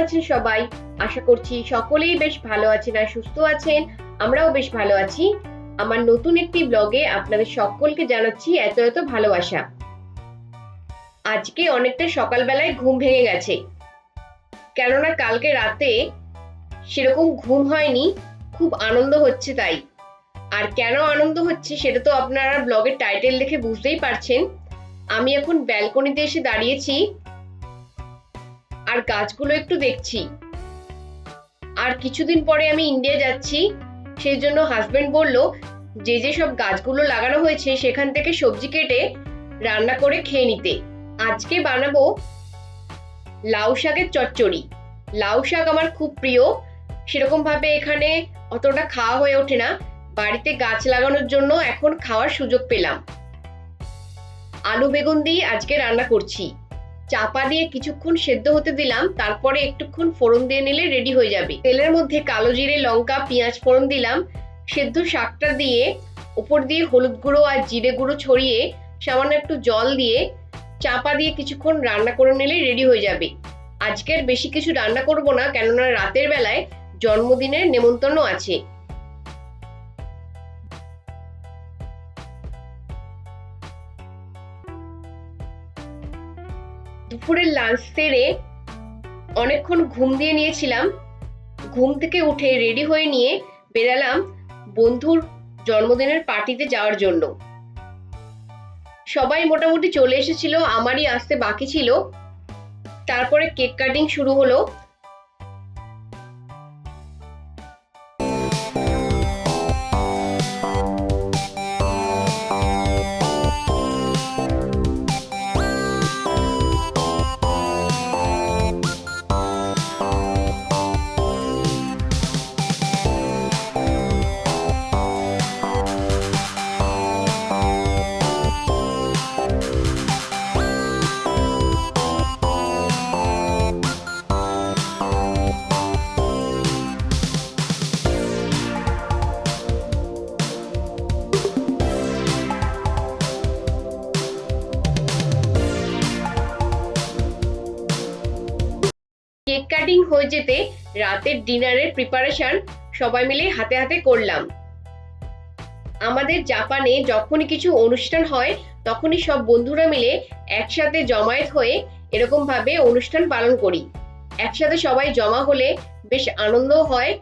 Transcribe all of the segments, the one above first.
আছেন সবাই। আশা করছি সকলেই বেশ ভালো আছেন আর সুস্থ আছেন। আমরাও বেশ ভালো আছি। আমার নতুন একটি ব্লগে আপনাদের সকলকে জানাচ্ছি এত এত ভালোবাসা। আজকে অনেকটা সকালবেলায় ঘুম ভেঙে গেছে। কেননা কালকে রাতে সেরকম ঘুম হয়নি, খুব আনন্দ হচ্ছে তাই। আর কেন আনন্দ হচ্ছে সেটা তো আপনারা ব্লগের টাইটেল দেখে বুঝতেই পারছেন। আমি এখন ব্যালকনিতে এসে দাঁড়িয়েছি। আর গাছগুলো একটু দেখছি। আর কিছুদিন পরে আমি ইন্ডিয়া যাচ্ছি। সেই জন্য হাজবেন্ড বলল, যে যে সব গাছগুলো লাগানো হয়েছে, সেখান থেকে সবজি কেটে রান্না করে খেয়ে নিতে। আজকে বানাবো লাউ শাকের চচ্চড়ি। লাউ শাক আমার খুব প্রিয়। সেরকম ভাবে এখানে অতটা খাওয়া হয়ে ওঠে না। বাড়িতে গাছ লাগানোর জন্য এখন খাওয়ার সুযোগ পেলাম। আলু বেগুন দিয়ে আজকে রান্না করছি। চাপা দিয়ে কিছুক্ষণ সেদ্ধ হতে দিলাম, তারপরে একটুক্ষণ ফোড়ন দিয়ে নিলে রেডি হয়ে যাবে। তেলের মধ্যে কালো জিরে, লঙ্কা, পেঁয়াজ ফোড়ন দিলাম। সেদ্ধ শাকটা দিয়ে উপর দিয়ে হলুদ গুঁড়ো আর জিরে গুঁড়ো ছড়িয়ে সামান্য একটু জল দিয়ে চাপা দিয়ে কিছুক্ষণ রান্না করে নিলে রেডি হয়ে যাবে। আজকের বেশি কিছু রান্না করব না, কেননা রাতের বেলায় জন্মদিনের নেমন্তন্ন আছে। দুপুরের লাঞ্চ সেরে অনেকক্ষণ ঘুম দিয়ে নিয়েছিলাম। ঘুম থেকে উঠে রেডি হয়ে নিয়ে বেরালাম বন্ধুর জন্মদিনের পার্টিতে যাওয়ার জন্য। সবাই মোটামুটি চলে এসেছিল, আমারই আসতে বাকি ছিল। তারপরে কেক কাটিং শুরু হলো। হয়ে যেতে রাতের ডিনারের প্রিপারেশন সবাই মিলে হাতে হাতে করলাম। আমাদের জাপানে যখনই কিছু অনুষ্ঠান হয়, তখনই সব বন্ধুরা মিলে একসাথে জমায়েত হয়ে এরকম ভাবে অনুষ্ঠান পালন করি। একসাথে সবাই জমা হলে বেশ আনন্দ হয়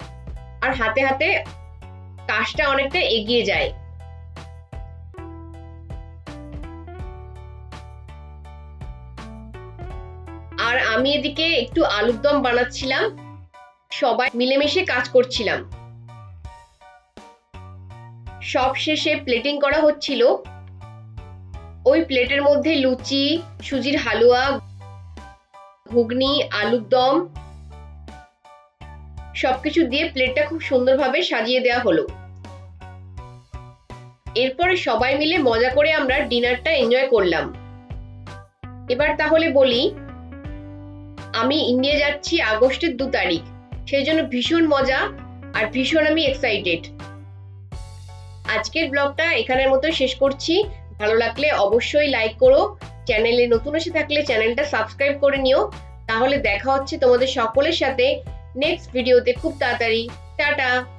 আর হাতে হাতে কাজটা অনেকটা এগিয়ে যায়। আর আমি এদিকে একটু আলুর দম বানাচ্ছিলাম। সবাই মিলেমিশে কাজ করছিলাম। সব শেষে প্লেটিং করা হচ্ছিল। ওই প্লেটের মধ্যে লুচি, সুজির হালুয়া, ঘুগনি, আলুর দম সবকিছু দিয়ে প্লেটটা খুব সুন্দরভাবে সাজিয়ে দেওয়া হলো। এরপরে সবাই মিলে মজা করে আমরা ডিনারটা এনজয় করলাম। এবার তাহলে বলি আমি ইন্ডিয়া যাচ্ছি আগস্টের দু তারিখ। সেই জন্য ভীষণ মজা আর ভীষণ আমি এক্সাইটেড আজকের ব্লগটা এখানের মতো শেষ করছি। ভালো লাগলে অবশ্যই লাইক করো। চ্যানেলে নতুন এসে থাকলে চ্যানেলটা সাবস্ক্রাইব করে নিও। তাহলে দেখা হচ্ছে তোমাদের সকলের সাথে। নেক্সট ভিডিওতে খুব তাড়াতাড়ি। টাটা!